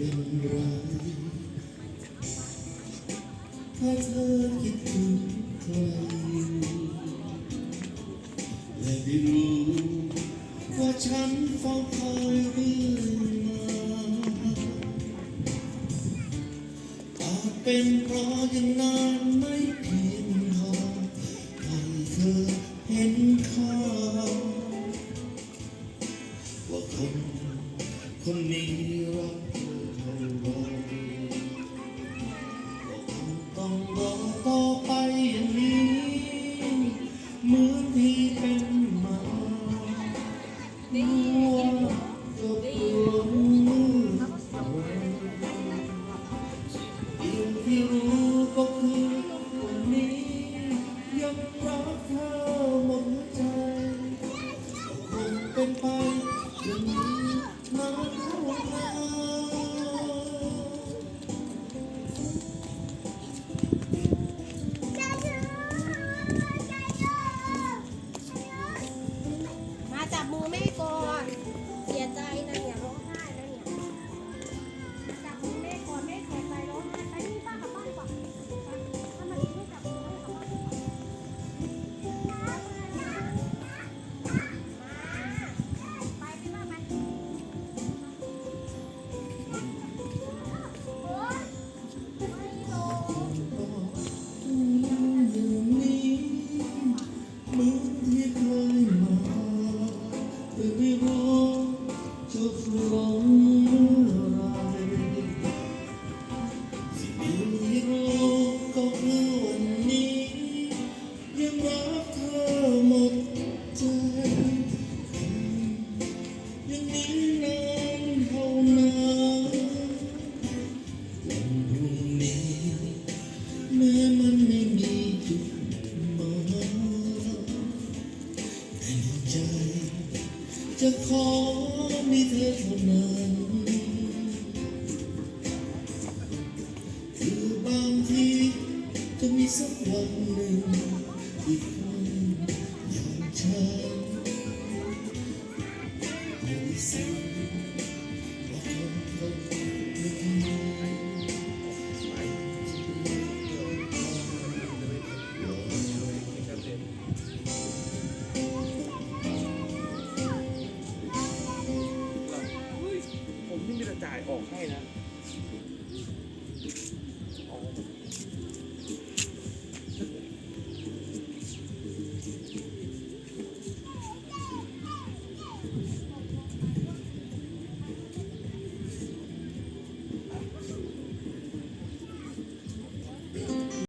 เป็นไรถ้าเธอคิดถึงใครและได้รู้ว่าฉันเฝ้าคอยเรื่อยมาอาจเป็นเพราะยังนานไม่เพียงพอให้เธอเห็นค่าว่าคนคนนี้รัก ว่าคงต้องรอต่อไปอย่างนี้เหมือนที่เป็นมารู้ว่าก็ปวดมือสิ่งที่รู้ก็คือวันนี้ยังรักเธอ อแม่ก่อน เสียใจนะเนี่ยร้องไห้นะเนี่ยจับมือแม่ก่อนแม่เสียใจร้องไห้ไปนี่ป้ากลับบ้านดีกว่าไปถ้ามันไม่จับมือแม่กลับบ้านดีกว่าไปไปบ้านไปโอ๊ยไม่ลงอย่นี้เหมือ จะขอมีเธอเท่านั้ จะมีสักวันหนึ่งที่คนอย่างฉันไม่ได้สิ้นว่าคนคนหนึ่งผมนี่มีแต่จ่ายออกให้นะ